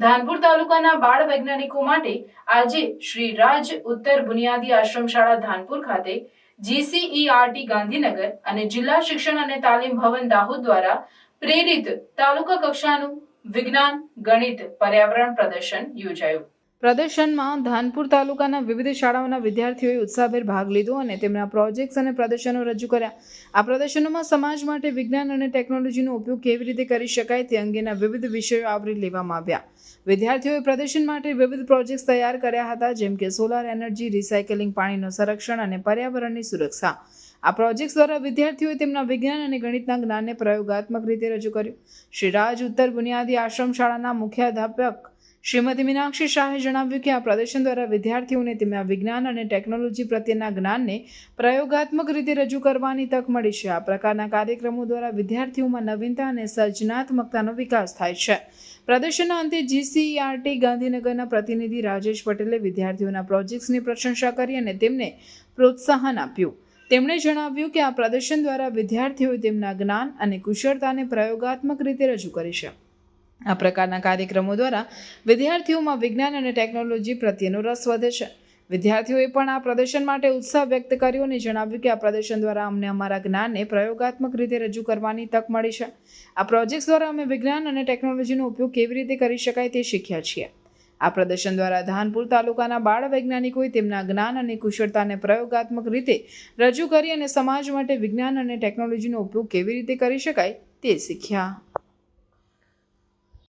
ધાનપુર તાલુકાના બાળ વૈજ્ઞાનિકો માટે આજે શ્રી રાજ ઉત્તર બુનિયાદી આશ્રમ શાળા ધાનપુર ખાતે જીસીઈઆરટી ગાંધીનગર અને જિલ્લા શિક્ષણ અને તાલીમ ભવન દાહોદ દ્વારા પ્રેરિત તાલુકા કક્ષાનું વિજ્ઞાન, ગણિત, પર્યાવરણ પ્રદર્શન યોજાયું. પ્રદર્શનમાં ધાનપુર તાલુકાના વિવિધ શાળાઓના વિદ્યાર્થીઓએ ઉત્સાહભેર ભાગ લીધો અને તેમના પ્રોજેક્ટ્સ અને પ્રદર્શનો રજૂ કર્યા. આ પ્રદર્શનોમાં સમાજ માટે વિજ્ઞાન અને ટેકનોલોજીનો ઉપયોગ કેવી રીતે કરી શકાય તે અંગેના વિવિધ વિષયો આવરી લેવામાં આવ્યા. વિદ્યાર્થીઓએ પ્રદર્શન માટે વિવિધ પ્રોજેક્ટ્સ તૈયાર કર્યા હતા, જેમ કે સોલાર એનર્જી, રિસાયકલિંગ, પાણીનું સંરક્ષણ અને પર્યાવરણની સુરક્ષા. આ પ્રોજેક્ટ્સ દ્વારા વિદ્યાર્થીઓએ તેમના વિજ્ઞાન અને ગણિતના જ્ઞાનને પ્રયોગાત્મક રીતે રજૂ કર્યું. શ્રી રાજ ઉત્તર બુનિયાદી આશ્રમ શાળાના મુખ્યાધ્યાપક શ્રીમતી મીનાક્ષી શાહે જણાવ્યું કે આ પ્રદર્શન દ્વારા વિદ્યાર્થીઓને તેમના વિજ્ઞાન અને ટેકનોલોજી પ્રત્યેના જ્ઞાનને પ્રયોગાત્મક રીતે રજૂ કરવાની તક મળી છે. આ પ્રકારના કાર્યક્રમો દ્વારા વિદ્યાર્થીઓમાં નવીનતા અને સર્જનાત્મકતાનો વિકાસ થાય છે. પ્રદર્શનના અંતે જીસીઆરટી ગાંધીનગરના પ્રતિનિધિ રાજેશ પટેલે વિદ્યાર્થીઓના પ્રોજેક્ટ્સની પ્રશંસા કરી અને તેમને પ્રોત્સાહન આપ્યું. તેમણે જણાવ્યું કે આ પ્રદર્શન દ્વારા વિદ્યાર્થીઓએ તેમના જ્ઞાન અને કુશળતાને પ્રયોગાત્મક રીતે રજૂ કરી છે. આ પ્રકારના કાર્યક્રમો દ્વારા વિદ્યાર્થીઓમાં વિજ્ઞાન અને ટેકનોલોજી પ્રત્યેનો રસ વધે છે. વિદ્યાર્થીઓએ પણ આ પ્રદર્શન માટે ઉત્સાહ વ્યક્ત કર્યો અને જણાવ્યું કે આ પ્રદર્શન દ્વારા અમને અમારા જ્ઞાનને પ્રયોગાત્મક રીતે રજૂ કરવાની તક મળી છે. આ પ્રોજેક્ટ્સ દ્વારા અમે વિજ્ઞાન અને ટેકનોલોજીનો ઉપયોગ કેવી રીતે કરી શકાય તે શીખ્યા છીએ. આ પ્રદર્શન દ્વારા ધાનપુર તાલુકાના બાળ વૈજ્ઞાનિકોએ તેમના જ્ઞાન અને કુશળતાને પ્રયોગાત્મક રીતે રજૂ કરી અને સમાજ માટે વિજ્ઞાન અને ટેકનોલોજીનો ઉપયોગ કેવી રીતે કરી શકાય તે શીખ્યા.